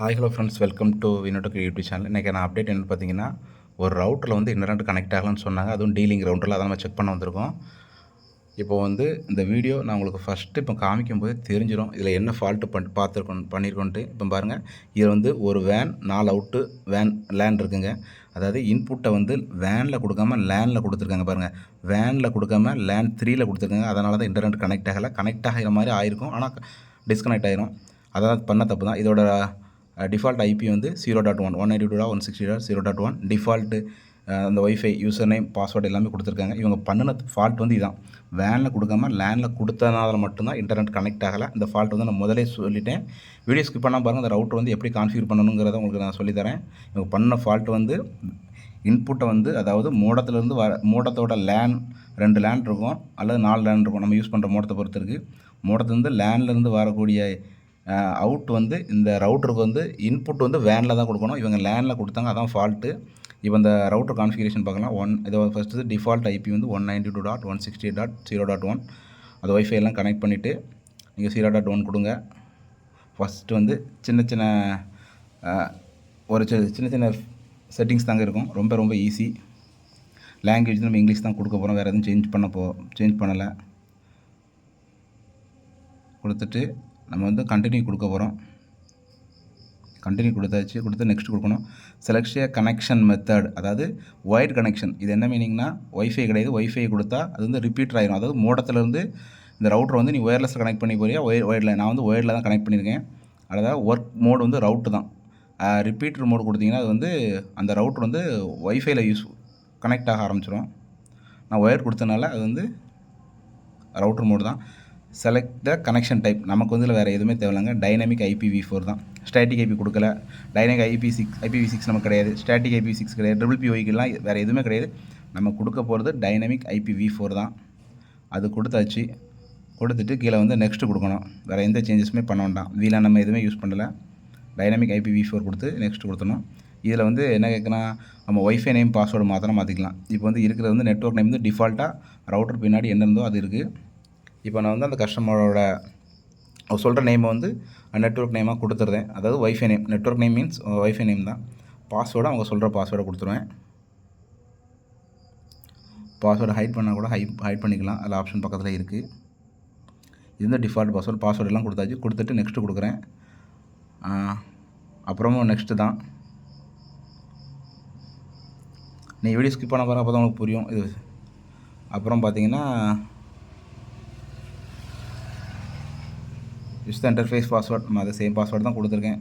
Hi hello friends welcome to வினோட்டோக்கு YouTube channel இன்றைக்கி நான் update என்னென்னு பார்த்தீங்கன்னா ஒரு ரவுட்டரில் வந்து இன்டர்நெட் கனெக்ட் ஆகலாம்னு சொன்னாங்க. அதுவும் டீலிங் ரவுண்டரில் அதை நம்ம செக் பண்ண வந்திருக்கோம். இப்போ வந்து இந்த வீடியோ நான் உங்களுக்கு ஃபஸ்ட்டு இப்போ காமிக்கும் போது தெரிஞ்சிடும் இதில் என்ன ஃபால்ட்டு பண் பார்த்துருக்கோம் பண்ணியிருக்கோன்ட்டு இப்போ பாருங்கள் இதில் வந்து ஒரு வேன் நாலு அவுட்டு வேன் லேண்ட் இருக்குங்க. அதாவது இன்புட்டை வந்து வேனில் கொடுக்காம லேனில் கொடுத்துருக்காங்க பாருங்கள் வேனில் கொடுக்காம லேண்ட் த்ரீயில் கொடுத்துருக்காங்க. அதனால தான் இன்டர்நெட் கனெக்ட் ஆகலை. கனெக்ட் ஆகிற மாதிரி ஆயிருக்கும். ஆனால் டிஸ்கனெக்ட் ஆயிரும். அதாவது பண்ண தப்பு தான். இதோட டிஃபால்ட் ஐபி வந்து zero dot one one eighty two one sixty dot zero dot one default அந்த ஒய்ஃபை யூசர் நேம் பாஸ்வேர்டு எல்லாமே கொடுத்துருக்காங்க. இவங்க பண்ணின ஃபால்ட் வந்து இதுதான் வேனில் கொடுக்காம லேனில் கொடுத்தனால மட்டும்தான் இன்டர்நெட் கனெக்ட் ஆகலை. இந்த ஃபால்ட் வந்து நான் முதலே சொல்லிட்டேன். வீடியோ ஸ்கிப் பண்ணால் பாருங்கள் அந்த ரவுட்டர் வந்து எப்படி கான்ஃபிகர் பண்ணணுங்கிறத உங்களுக்கு நான் சொல்லித்தரேன் இவங்க பண்ண ஃபால்ட் வந்து இன்புட்டை வந்து அதாவது மூடத்துலேருந்து வர மூடத்தோட லேன் ரெண்டு லேண்ட் இருக்கும் அல்லது நாலு லேண்ட் இருக்கும். நம்ம யூஸ் பண்ணுற மூடத்தை பொறுத்து இருக்குது மூடத்துலேருந்து லேண்ட்லேருந்து வரக்கூடிய அவுட் வந்து இந்த ரவுட்டருக்கு வந்து இன்புட் வந்து வேனில் தான் கொடுக்கணும். இவங்க லேனில் கொடுத்தாங்க அதான் ஃபால்ட்டு இப்போ இந்த ரவுட்டர் கான்ஃபிகரேஷன் பார்க்கலாம். ஒன் இது ஃபஸ்ட்டு டிஃபால்ட் ஐபி வந்து one ninety two dot one sixty dot zero dot one அது ஒய்ஃபை எல்லாம் கனெக்ட் பண்ணிவிட்டு நீங்கள் ஜீரோ டாட் ஒன் கொடுங்க. ஃபஸ்ட்டு வந்து சின்ன சின்ன ஒரு சின்ன சின்ன செட்டிங்ஸ் தாங்க இருக்கும். ரொம்ப ரொம்ப ஈஸி லாங்குவேஜ் நம்ம இங்கிலீஷ் தான் கொடுக்க போகிறோம் வேறு எதுவும் சேஞ்ச் பண்ண போ சேஞ்ச் பண்ணலை. கொடுத்துட்டு நம்ம வந்து கண்டினியூ கொடுக்க போகிறோம் கண்டினியூ கொடுத்தாச்சு. கொடுத்து நெக்ஸ்ட் கொடுக்கணும். செலக்ஷிய கனெக்ஷன் மெத்தட் அதாவது ஒயர்ட் கனெக்ஷன் இது என்ன மீனிங்னா ஒய்ஃபை கிடையாது. ஒய்ஃபை கொடுத்தா அது வந்து ரிப்பீட்டர் ஆகிடும் அதாவது மூடத்துலேருந்து இந்த ரவுட்டர் வந்து நீ ஒயர்லெஸ் கனெக்ட் பண்ணி போறியா? ஒயர் ஒயரில் நான் வந்து ஒயரில் தான் கனெக்ட் பண்ணியிருக்கேன் அதாவது ஒர்க் மோடு வந்து ரவுட்டு தான். ரிப்பீட்டர் மோடு கொடுத்தீங்கன்னா அது வந்து அந்த ரவுட்ரு வந்து ஒய்ஃபைல யூஸ் கனெக்ட் ஆக ஆரம்பிச்சிடும் நான் ஒயர் கொடுத்தனால அது வந்து ரவுட்டர் மோடு தான். செலக்ட் த கனெக்ஷன் டைப் நமக்கு வந்து வேறு எதுவுமே தேவையில்லைங்க. டைனமிக் ஐபிவி ஃபோர் தான். ஸ்டாட்டிக் ஐபி கொடுக்கல. Dynamic IP six IPv six நமக்கு கிடையாது. ஸ்டாட்டிக் ஐபி சிக்ஸ் கிடையாது. ட்ரிபிள் பி வேறு எதுவுமே கிடையாது. நம்ம கொடுக்க போகிறது டைனமிக் ஐபிவி ஃபோர் தான். அது கொடுத்தாச்சு. கொடுத்துட்டு கீழே வந்து நெக்ஸ்ட்டு கொடுக்கணும். வேறு எந்த சேஞ்சஸுமே பண்ண வேண்டாம். வீலாக நம்ம எதுவுமே யூஸ் பண்ணலை. டைனமிக் ஐபிவி ஃபோர் கொடுத்து நெக்ஸ்ட் கொடுத்தணும் இதில் வந்து என்ன கேட்குன்னா நம்ம ஒய்ஃபை நேம் பாஸ்வேர்டு மாத்திரம் மாற்றிக்கலாம் இப்போ வந்து இருக்கிறது வந்து நெட்ஒர்க் நேம் வந்து டிஃபால்ட்டாக ரவுட்டர் பின்னாடி என்ன இருந்தோ அது இருக்குது இப்போ நான் வந்து அந்த கஸ்டமரோட அவர் சொல்கிற நேமை வந்து நெட்ஒர்க் நேமாக கொடுத்துருதேன் அதாவது WiFi name network name means WiFi name தான். பாஸ்வேர்டு அவங்க சொல்கிற பாஸ்வேர்டை கொடுத்துருவேன். பாஸ்வேர்டு ஹைட் பண்ணால் கூட ஹை ஹைட் பண்ணிக்கலாம். அதில் ஆப்ஷன் பக்கத்தில் இருக்குது இது வந்து டிஃபால்ட் பாஸ்வேர்டு பாஸ்வேர்டெல்லாம் கொடுத்தாச்சு. கொடுத்துட்டு நெக்ஸ்ட்டு கொடுக்குறேன். அப்புறமும் நெக்ஸ்ட்டு தான். நீ வீடியோ ஸ்கிப் பண்ண பாருங்கள் அப்போ தான் உங்களுக்கு புரியும். இது அப்புறம் பார்த்தீங்கன்னா யூஸ் இன்டர்ஃபேஸ் பாஸ்வேர்ட் நம்ம அதை சேம் பாஸ்வேர்டு தான் கொடுத்துருக்கேன்.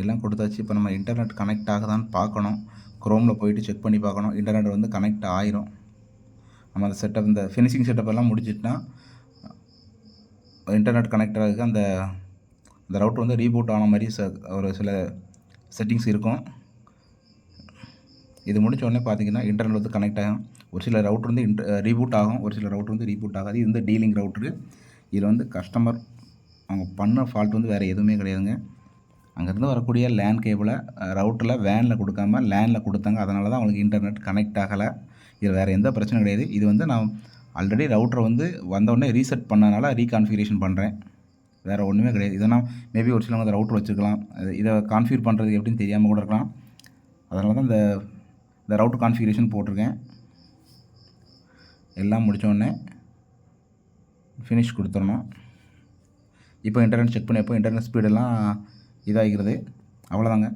எல்லாம் கொடுத்தாச்சு. இப்போ நம்ம இன்டர்நெட் கனெக்ட் ஆகுதான்னு பார்க்கணும். க்ரோமில் போயிட்டு செக் பண்ணி பார்க்கணும். இன்டர்நெட் வந்து கனெக்ட் ஆயிரும். நம்ம அந்த செட்டப் இந்த ஃபினிஷிங் செட்டப் எல்லாம் முடிச்சிட்டுனா இன்டர்நெட் கனெக்ட் ஆகுது அந்த அந்த ரவுட்டர் வந்து ரீபூட் ஆன மாதிரி ச ஒரு சில செட்டிங்ஸ் இருக்கும். இது முடிச்ச உடனே பார்த்தீங்கன்னா இன்டர்நெட் வந்து கனெக்ட் ஆகும். ஒரு சில ரவுட்ரு வந்து இன்டர் ரீபூட் ஆகும். ஒரு சில ரவுட்ரு வந்து ரீபூட் ஆகாது. இது வந்து டீலிங் ரவுட்ரு இதில் வந்து கஸ்டமர் அவங்க பண்ண ஃபால்ட் வந்து வேறு எதுவுமே கிடையாதுங்க. அங்கேருந்து வரக்கூடிய லேண்ட் கேபிளை ரவுட்டரில் வேனில் கொடுக்காம லேனில் கொடுத்தாங்க. அதனால தான் அவங்களுக்கு இன்டர்நெட் கனெக்ட் ஆகலை. இது வேறு எந்த பிரச்சனையும் கிடையாது. இது வந்து நான் ஆல்ரெடி ரவுட்டரை வந்து வந்தவுடனே ரீசெட் பண்ணனால ரீகான்ஃபிகரேஷன் பண்ணுறேன் வேறு ஒன்றுமே கிடையாது. இதை நான் மேபி ஒரு சிலவங்க அந்த ரவுட்டர் வச்சுருக்கலாம். இதை கான்ஃபியூர் பண்ணுறது எப்படின்னு தெரியாமல் கூட இருக்கலாம். அதனால தான் இந்த இந்த ரவுட் கான்ஃபிகரேஷன் போட்டிருக்கேன். எல்லாம் முடித்தோடனே ஃபினிஷ் கொடுத்துடணும். இப்போ இன்டர்நெட் செக் பண்ணியப்போ இன்டர்நெட் ஸ்பீடெல்லாம் இதாகிறது. அவ்வளோதாங்க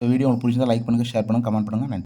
இந்த வீடியோ உங்களுக்கு பிடிச்சிருந்தால் லைக் பண்ணுங்கள் ஷேர் பண்ணுங்கள் கமெண்ட் பண்ணுங்கள் நன்றி.